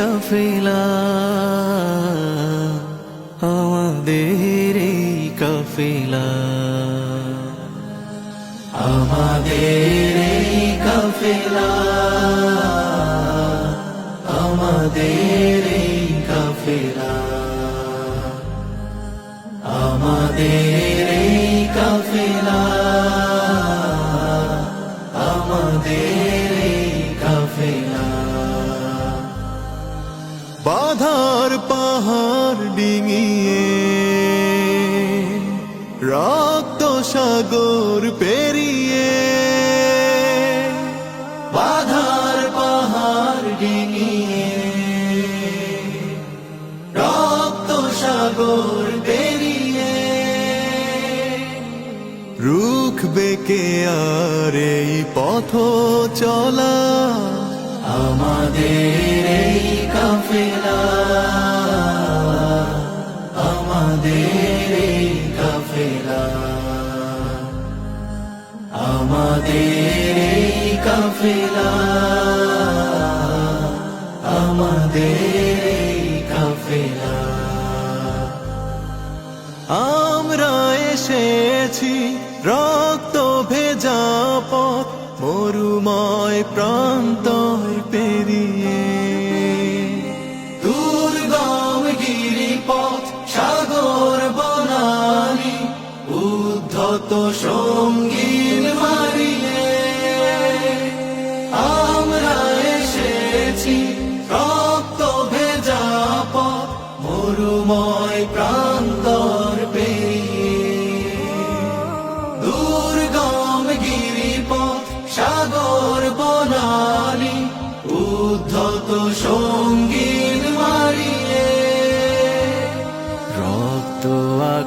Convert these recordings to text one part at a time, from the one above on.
কাফেলা আমাদের এই কাফেলা আমাদের এই কাফেলা আমাদের এই কাফেলা আমাদের এই কাফেলা বাধার পাহাড় ডিঙিয়ে রক্ত সাগর পেরিয়ে বাধার পাহাড় ডিঙিয়ে রক্ত সাগর পেরিয়ে রুখ বেকে আর এই পথ চলা? আমাদের এই আমরা এসেছি রক্ত ভেজা পথ মরুময় প্রান্তয় পেরিয়ে।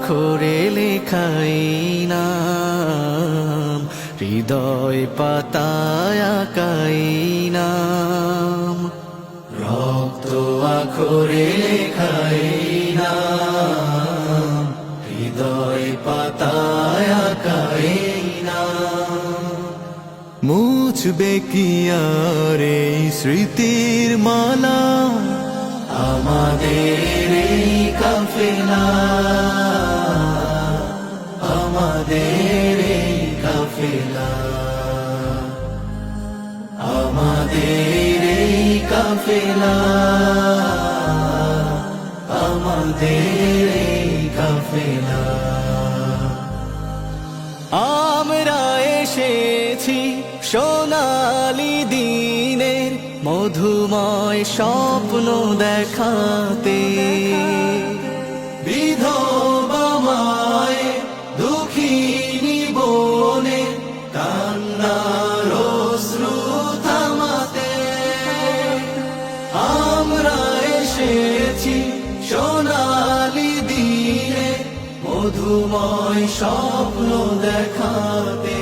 আখরে লেখাই নাম, হৃদয় পাতায় আঁকাই নাম। রক্ত আখরে লেখাই নাম, হৃদয় পাতায় আঁকাই নাম। মুছবে কি আর স্মৃতির মালা? আমাদের এই আমাদের কাফেলা। আমাদের কাফেলা। আমাদের কাফেলা। আমরা এসেছি সোনালি দিনের মধুময় স্বপ্ন দেখাতে। এসেছি সোনালি দিনে মধুময় স্বপ্ন দেখাতে।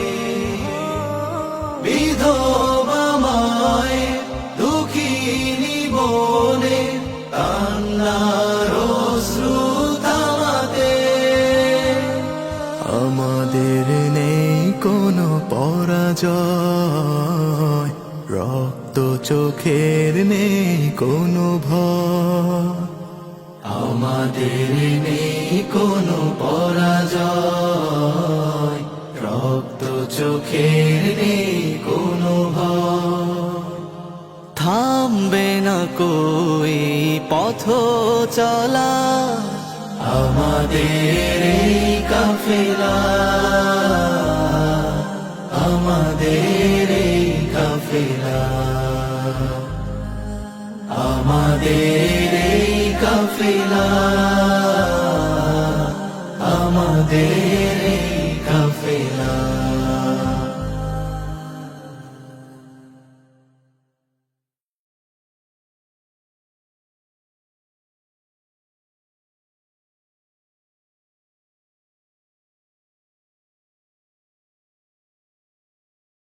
বিধবা মায়ে দুঃখিনী বনে কান্নার অশ্রু থামাতে। আমাদের নেই কোনো পরাজয় রক্ত চোখের নেই কোনো ভয়। আমাদের নেই কোনো পরাজয়। রক্ত চোখের নেই কোনো ভয়। থামবে না কই পথ চলা। আমাদের কাফেলা। আমাদের আমাদের এই কাফেলা আমাদের এই